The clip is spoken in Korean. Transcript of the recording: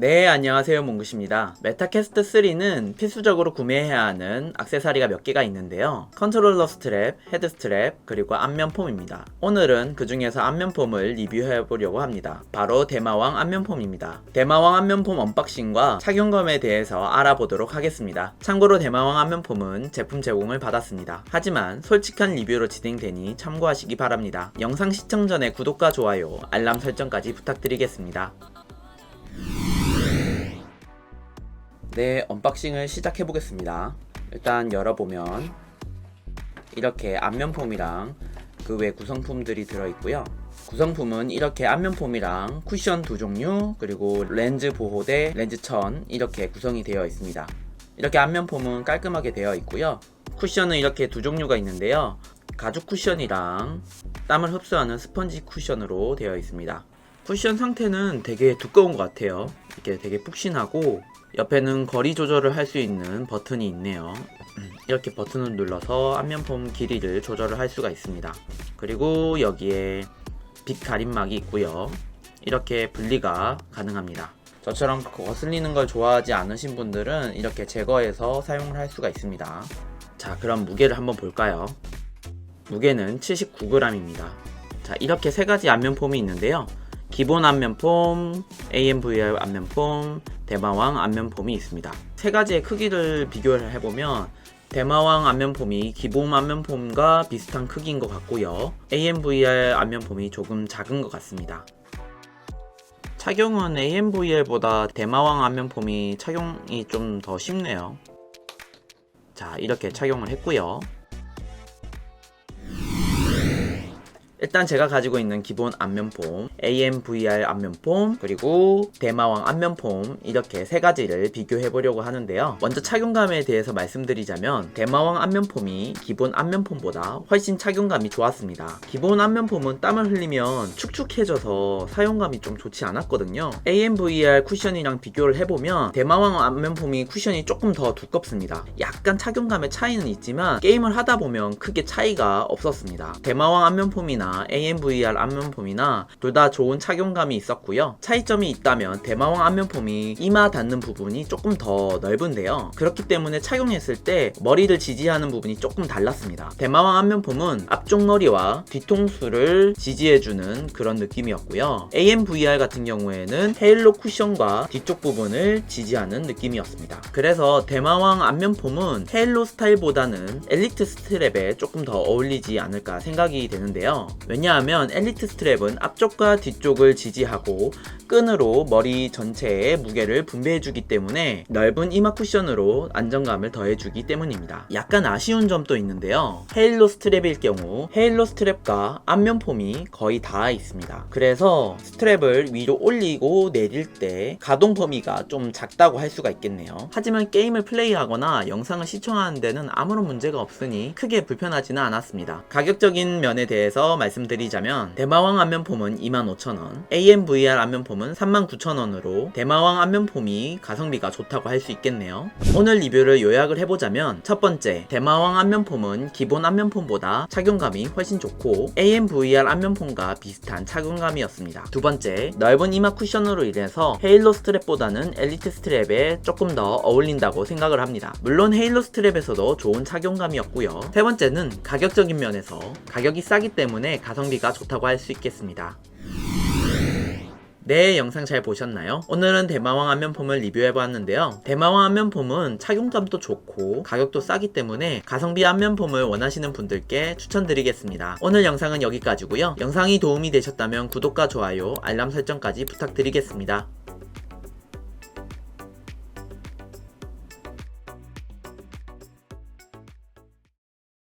네, 안녕하세요. 몽구십니다. 메타캐스트 3는 필수적으로 구매해야 하는 악세사리가 몇 개가 있는데요. 컨트롤러 스트랩, 헤드 스트랩, 그리고 안면 폼입니다. 오늘은 그 중에서 안면 폼을 리뷰해 보려고 합니다. 바로 대마왕 안면 폼입니다. 대마왕 안면 폼 언박싱과 착용감에 대해서 알아보도록 하겠습니다. 참고로 대마왕 안면 폼은 제품 제공을 받았습니다. 하지만 솔직한 리뷰로 진행되니 참고하시기 바랍니다. 영상 시청 전에 구독과 좋아요, 알람 설정까지 부탁드리겠습니다. 네, 언박싱을 시작해 보겠습니다. 일단 열어보면 이렇게 앞면폼이랑 그 외 구성품들이 들어있고요. 구성품은 이렇게 앞면폼이랑 쿠션 두 종류 그리고 렌즈 보호대, 렌즈 천 이렇게 구성이 되어 있습니다. 이렇게 앞면폼은 깔끔하게 되어 있고요. 쿠션은 이렇게 두 종류가 있는데요. 가죽 쿠션이랑 땀을 흡수하는 스펀지 쿠션으로 되어 있습니다. 쿠션 상태는 되게 두꺼운 것 같아요. 이렇게 되게 푹신하고 옆에는 거리 조절을 할 수 있는 버튼이 있네요. 이렇게 버튼을 눌러서 앞면폼 길이를 조절을 할 수가 있습니다. 그리고 여기에 빛 가림막이 있고요. 이렇게 분리가 가능합니다. 저처럼 거슬리는 걸 좋아하지 않으신 분들은 이렇게 제거해서 사용을 할 수가 있습니다. 자, 그럼 무게를 한번 볼까요? 무게는 79g입니다. 자, 이렇게 세 가지 앞면폼이 있는데요. 기본 앞면폼, AMVR 앞면폼, 대마왕 앞면폼이 있습니다. 세 가지의 크기를 비교를 해보면 대마왕 앞면폼이 기본 앞면폼과 비슷한 크기인 것 같고요. AMVR 앞면폼이 조금 작은 것 같습니다. 착용은 AMVR보다 대마왕 앞면폼이 착용이 좀 더 쉽네요. 자, 이렇게 착용을 했고요. 일단 제가 가지고 있는 기본 앞면폼, AMVR 앞면폼, 그리고 대마왕 앞면폼 이렇게 세 가지를 비교해 보려고 하는데요. 먼저 착용감에 대해서 말씀드리자면 대마왕 앞면폼이 기본 앞면폼보다 훨씬 착용감이 좋았습니다. 기본 앞면폼은 땀을 흘리면 축축해져서 사용감이 좀 좋지 않았거든요. AMVR 쿠션이랑 비교를 해보면 대마왕 앞면폼이 쿠션이 조금 더 두껍습니다. 약간 착용감의 차이는 있지만 게임을 하다 보면 크게 차이가 없었습니다. 대마왕 앞면폼이나 AMVR 앞면폼이나 둘 다 좋은 착용감이 있었고요. 차이점이 있다면 대마왕 앞면폼이 이마 닿는 부분이 조금 더 넓은데요. 그렇기 때문에 착용했을 때 머리를 지지하는 부분이 조금 달랐습니다. 대마왕 앞면폼은 앞쪽 머리와 뒤통수를 지지해주는 그런 느낌이었고요. AMVR 같은 경우에는 헤일로 쿠션과 뒤쪽 부분을 지지하는 느낌이었습니다. 그래서 대마왕 앞면폼은 헤일로 스타일보다는 엘리트 스트랩에 조금 더 어울리지 않을까 생각이 되는데요. 왜냐하면 엘리트 스트랩은 앞쪽과 뒤쪽을 지지하고 끈으로 머리 전체에 무게를 분배해주기 때문에 넓은 이마 쿠션으로 안정감을 더해주기 때문입니다. 약간 아쉬운 점도 있는데요. 헤일로 스트랩일 경우 헤일로 스트랩과 앞면 폼이 거의 닿아 있습니다. 그래서 스트랩을 위로 올리고 내릴 때 가동 범위가 좀 작다고 할 수가 있겠네요. 하지만 게임을 플레이하거나 영상을 시청하는 데는 아무런 문제가 없으니 크게 불편하지는 않았습니다. 가격적인 면에 대해서 말씀드리자면 대마왕 안면폼은 25,000원, AMVR 안면폼은 39,000원으로 대마왕 안면폼이 가성비가 좋다고 할 수 있겠네요. 오늘 리뷰를 요약을 해보자면 첫 번째, 대마왕 안면폼은 기본 안면폼보다 착용감이 훨씬 좋고 AMVR 안면폼과 비슷한 착용감이었습니다. 두 번째, 넓은 이마 쿠션으로 인해서 헤일로 스트랩보다는 엘리트 스트랩에 조금 더 어울린다고 생각을 합니다. 물론 헤일로 스트랩에서도 좋은 착용감이었고요. 세 번째는 가격적인 면에서 가격이 싸기 때문에 가성비가 좋다고 할 수 있겠습니다. 네, 영상 잘 보셨나요? 오늘은 대마왕 안면폼을 리뷰해보았는데요. 대마왕 안면폼은 착용감도 좋고 가격도 싸기 때문에 가성비 안면폼을 원하시는 분들께 추천드리겠습니다. 오늘 영상은 여기까지고요. 영상이 도움이 되셨다면 구독과 좋아요, 알람 설정까지 부탁드리겠습니다.